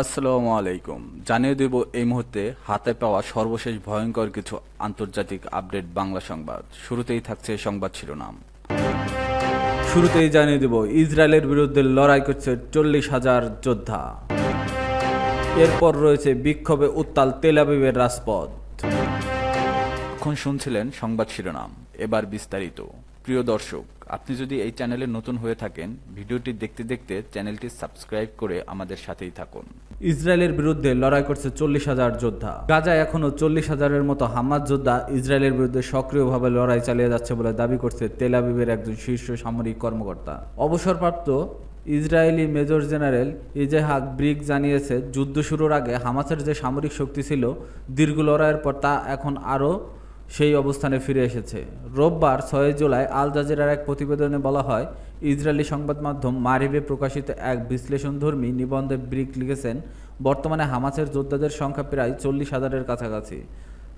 আসসালামু আলাইকুম। জানিয়ে দেব এই মুহূর্তে হাতে পাওয়া সর্বশেষ ভয়ঙ্কর কিছু আন্তর্জাতিক আপডেট বাংলা সংবাদ। শুরুতেই থাকছে সংবাদ শিরোনাম। শুরুতেই জানিয়ে দেব, ইসরায়েলের বিরুদ্ধে লড়াই করছে চল্লিশ হাজার যোদ্ধা। এরপর রয়েছে বিক্ষোভে উত্তাল তেল আবিবের রাজপথ। এখন শুনছিলেন সংবাদ শিরোনাম। এবার বিস্তারিত। প্রিয় দর্শক আপনি যদি এই চ্যানেলে নতুন হয়ে থাকেন, ভিডিওটি দেখতে দেখতে চ্যানেলটি সাবস্ক্রাইব করে আমাদের সাথেই থাকুন। ইসরায়েলের বিরুদ্ধে লড়াই করছে চল্লিশ হাজার যোদ্ধা। গাজায় এখনও চল্লিশ হাজারের মতো হামাজ যোদ্ধা ইসরায়েলের বিরুদ্ধে সক্রিয়ভাবে লড়াই চালিয়ে যাচ্ছে বলে দাবি করছে তেল আবিবের একজন শীর্ষ সামরিক কর্মকর্তা। অবসরপ্রাপ্ত Israeli major general Yitzhak Brik জানিয়েছে, যুদ্ধ শুরুর আগে হামাসের যে সামরিক শক্তি ছিল দীর্ঘ লড়াইয়ের পর তা এখন আরও সেই অবস্থানে ফিরে এসেছে। রোববার ছয় জুলাই আল জাজিরার এক প্রতিবেদনে বলা হয়, ইসরায়েলি সংবাদ মাধ্যম মারিবে প্রকাশিত এক বিশ্লেষণধর্মী নিবন্ধে ব্রিক লিখেছেন, বর্তমানে হামাসের যোদ্ধাদের সংখ্যা প্রায় চল্লিশ হাজারের কাছাকাছি,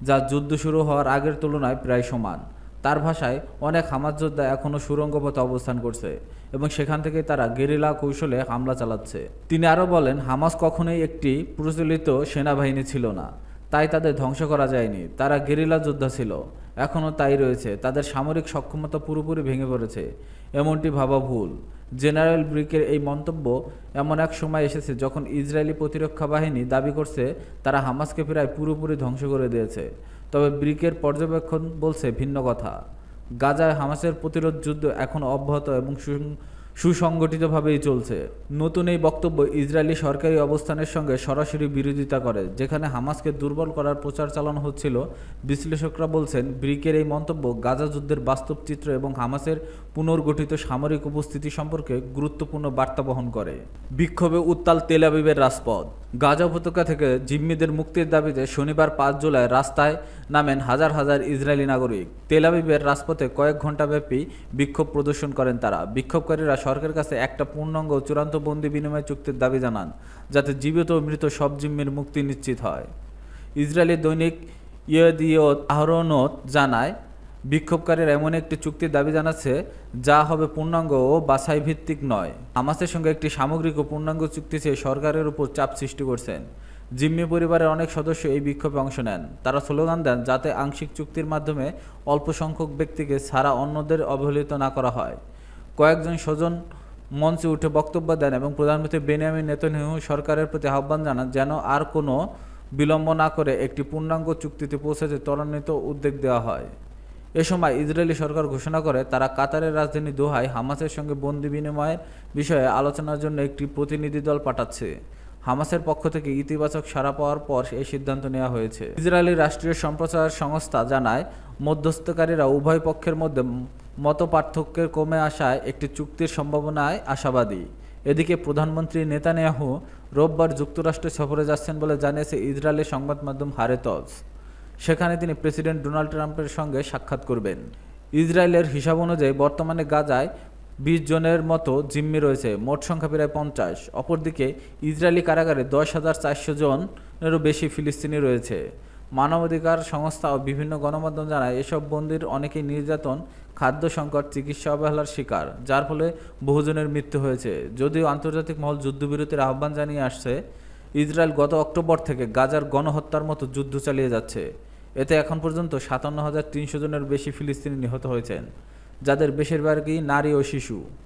যা যুদ্ধ শুরু হওয়ার আগের তুলনায় প্রায় সমান। তার ভাষায়, অনেক হামাজ যোদ্ধা এখনও সুরঙ্গ পথে অবস্থান করছে এবং সেখান থেকে তারা গেরিলা কৌশলে হামলা চালাচ্ছে। তিনি আরও বলেন, হামাস কখনোই একটি প্রচলিত সেনাবাহিনী ছিল না। তাই তাদের ধ্বংস করা যায়নি। তারা গেরিলা যোদ্ধা ছিল। এখনও তাই রয়েছে। তাদের সামরিক সক্ষমতা পুরোপুরি ভেঙে পড়েছে। এমনটি ভাবা ভুল। জেনারেল ব্রিকের এই মন্তব্য এমন এক সময় এসেছে যখন ইসরায়েলি প্রতিরক্ষা বাহিনী দাবি করছে তারা হামাসকে প্রায় পুরোপুরি ধ্বংস করে দিয়েছে। তবে ব্রিকের পর্যবেক্ষণ বলছে ভিন্ন কথা। গাজায় হামাসের প্রতিরোধ যুদ্ধ এখন অব্যাহত এবং সুসংগঠিতভাবেই চলছে। নতুন এই বক্তব্য ইসরায়েলি সরকারি অবস্থানের সঙ্গে সরাসরি বিরোধিতা করে, যেখানে হামাসকে দুর্বল করার প্রচার চালানো হচ্ছিল। বিশ্লেষকরা বলছেন, ব্রিকের এই মন্তব্য গাজা যুদ্ধের বাস্তব চিত্র এবং হামাসের পুনর্গঠিত সামরিক উপস্থিতি সম্পর্কে গুরুত্বপূর্ণ বার্তা বহন করে। বিক্ষোভে উত্তাল তেল আবিবের রাজপথ। গাজা উপত্যকা থেকে জিম্মিদের মুক্তির দাবিতে শনিবার পাঁচ জুলাই রাস্তায় নামেন হাজার হাজার ইসরায়েলি নাগরিক। তেল আবিবের রাজপথে কয়েক ঘণ্টা ব্যাপী বিক্ষোভ প্রদর্শন করেন তারা। বিক্ষোভকারীরা সরকারের কাছে একটা পূর্ণাঙ্গ চূড়ান্ত বন্দি বিনিময় চুক্তির দাবি জানান, যাতে জীবিত ও মৃত সব জিম্মির মুক্তি নিশ্চিত হয়। ইসরায়েলি দৈনিক ইয়েদিয়ত আহরনত জানায় বিক্ষোভকারীরা এমন একটি চুক্তির দাবি জানাচ্ছে, যা হবে পূর্ণাঙ্গ ও বাছাই ভিত্তিক নয়। হামাসের সঙ্গে একটি সামগ্রিক ও পূর্ণাঙ্গ চুক্তি চেয়ে সরকারের উপর চাপ সৃষ্টি করছেন। জিম্মি পরিবারের অনেক সদস্য এই বিক্ষোভে অংশ নেন। তারা স্লোগান দেন, যাতে আংশিক চুক্তির মাধ্যমে অল্প সংখ্যক ব্যক্তিকে ছাড়া অন্যদের অবহেলিত না করা হয়। কয়েকজন স্বজন মঞ্চে উঠে বক্তব্য দেন এবং প্রধানমন্ত্রী বেনিয়ামিন নেতন্যাহু সরকারের প্রতি আহ্বান জানান, যেন আর কোনো বিলম্ব না করে একটি পূর্ণাঙ্গ চুক্তিতে পৌঁছাতে ত্বরান্বিত উদ্যোগ দেওয়া হয়। এ সময় ইসরায়েলি সরকার ঘোষণা করে, তারা কাতারের রাজধানী দোহায় হামাসের সঙ্গে বন্দি বিনিময়ের বিষয়ে আলোচনার জন্য একটি প্রতিনিধি দল পাঠাচ্ছে। হামাসের পক্ষ থেকে ইতিবাচক সাড়া পাওয়ার পর এই সিদ্ধান্ত নেওয়া হয়েছে। ইসরায়েলি রাষ্ট্রীয় সম্প্রচার সংস্থা জানায়, মধ্যস্থকারীরা উভয় পক্ষের মধ্যে মত পার্থক্যের কমে আসায় একটি চুক্তির সম্ভাবনায় আশাবাদী। এদিকে প্রধানমন্ত্রী নেতানিয়াহু রোববার যুক্তরাষ্ট্রে সফরে যাচ্ছেন বলে জানিয়েছে ইসরায়েলের সংবাদ মাধ্যম হারেতজ। সেখানে তিনি প্রেসিডেন্ট ডোনাল্ড ট্রাম্পের সঙ্গে সাক্ষাৎ করবেন। ইসরায়েলের হিসাব অনুযায়ী বর্তমানে গাজায় বিশ জনের মতো জিম্মি রয়েছে, মোট সংখ্যা প্রায় পঞ্চাশ। অপরদিকে ইসরায়েলি কারাগারে দশ হাজার চারশো জনেরও বেশি ফিলিস্তিনি রয়েছে। মানবাধিকার সংস্থা ও বিভিন্ন গণমাধ্যম জানায়, এসব বন্দির অনেকেই নির্যাতন, খাদ্য সংকট, চিকিৎসা অবহেলার শিকার, যার ফলে বহুজনের মৃত্যু হয়েছে। যদিও আন্তর্জাতিক মহল যুদ্ধবিরতির আহ্বান জানিয়ে আসছে ইসরায়েল গত অক্টোবর থেকে গাজার গণহত্যার মতো যুদ্ধ চালিয়ে যাচ্ছে। এতে এখন পর্যন্ত সাতান্ন হাজার তিনশো জনের বেশি ফিলিস্তিনি নিহত হয়েছেন, যাদের বেশিরভাগই নারী ও শিশু।